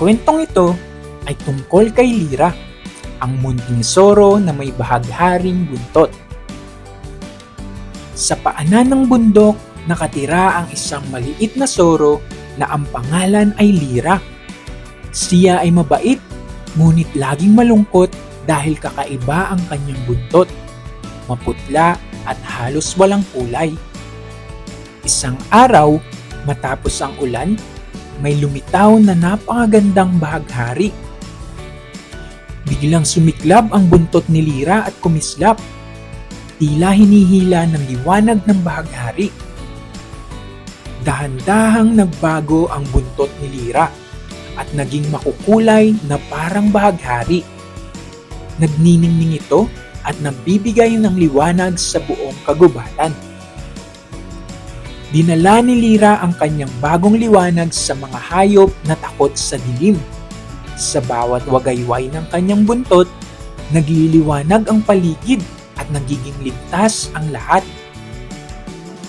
kwentong ito ay tungkol kay Lira, ang munting soro na may bahagharing buntot. Sa paanan ng bundok, nakatira ang isang maliit na soro na ang pangalan ay Lira. Siya ay mabait, ngunit laging malungkot dahil kakaiba ang kanyang buntot. Maputla at halos walang kulay. Isang araw, matapos ang ulan, may lumitaw na napakagandang bahaghari. Biglang sumiklab ang buntot ni Lira at kumislap. Tila hinihila ng liwanag ng bahaghari. Dahan-dahang nagbago ang buntot ni Lira at naging makukulay na parang bahaghari. Nagniningning ito at nagbibigay ng liwanag sa buong kagubatan. Dinala ni Lira ang kanyang bagong liwanag sa mga hayop na takot sa dilim. Sa bawat wagayway ng kanyang buntot, nagliliwanag ang paligid at nagiging ligtas ang lahat.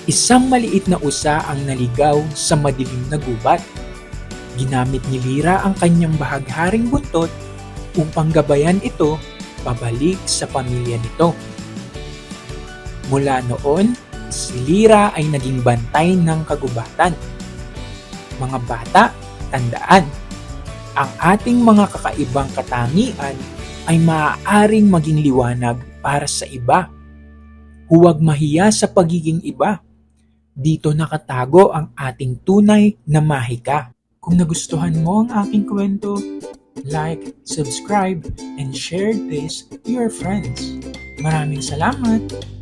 Isang maliit na usa ang naligaw sa madilim na gubat. Ginamit ni Lira ang kanyang bahagharing buntot upang gabayan ito pabalik sa pamilya nito. Mula noon, si Lira ay naging bantay ng kagubatan. Mga bata, tandaan, ang ating mga kakaibang katangian ay maaaring maging liwanag para sa iba. Huwag mahiya sa pagiging iba. Dito nakatago ang ating tunay na mahika. Kung nagustuhan mo ang aking kwento, like, subscribe, and share this to your friends. Maraming salamat!